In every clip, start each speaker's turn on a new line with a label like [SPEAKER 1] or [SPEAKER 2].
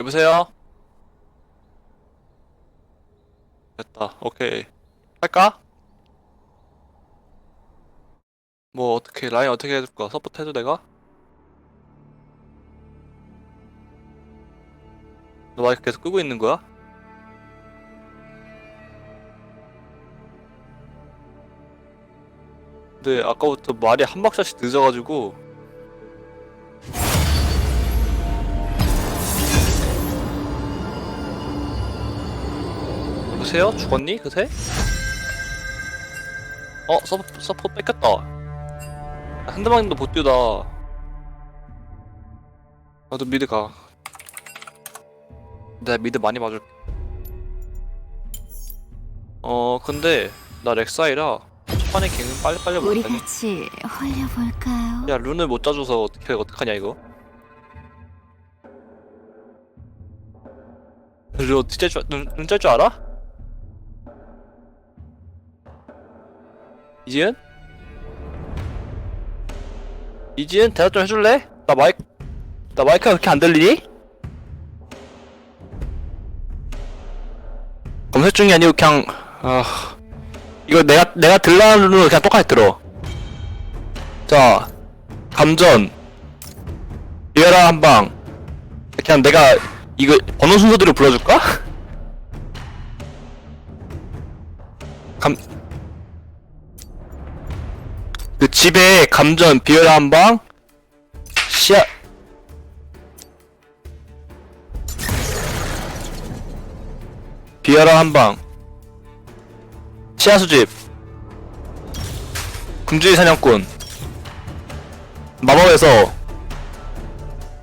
[SPEAKER 1] 여보세요? 됐다. 오케이. 할까? 뭐 어떻게 라인 어떻게 해줄까? 서포트 해도 내가? 너 마이크 계속 끄고 있는 거야? 근데 아까부터 말이 한 박자씩 늦어가지고 여보세요? 죽었니? 그새? 어? 서포, 서포 뺏겼다 한대만님도 못 뛰다 나도 미드 가 내가 미드 많이 맞을게 어 근데 나 렉사이라 초반에 갱은 빨리빨리
[SPEAKER 2] 우리
[SPEAKER 1] 못하니
[SPEAKER 2] 같이 홀려볼까요?
[SPEAKER 1] 야 룬을 못 짜줘서 어떻게 어떡하냐 이거 룬 어떻게 짤 줄, 룬, 룬짤줄 알아? 이지은? 이지은 대답 좀 해줄래? 나 마이크 나 마이크가 그렇게 안 들리니? 검색 중이 아니고 그냥 아 이거 내가 내가 들라는 룬을 그냥 똑같이 들어 자 감전 리얼라 한방 그냥 내가 이거 번호 순서대로 불러줄까? 감... 그 집에 감전 비열라 한방 시야 비열라 한방 시야 수집 금주의 사냥꾼 마법에서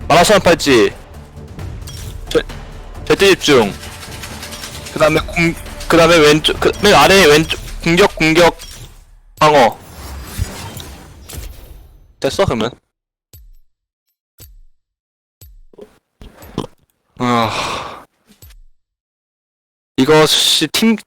[SPEAKER 1] 만화소환 팔찌 제, 제때 집중 그 다음에 공, 그 다음에 왼쪽, 그, 맨 아래 왼쪽, 공격, 공격, 방어. 됐어, 그러면? 아. 씨, 팀,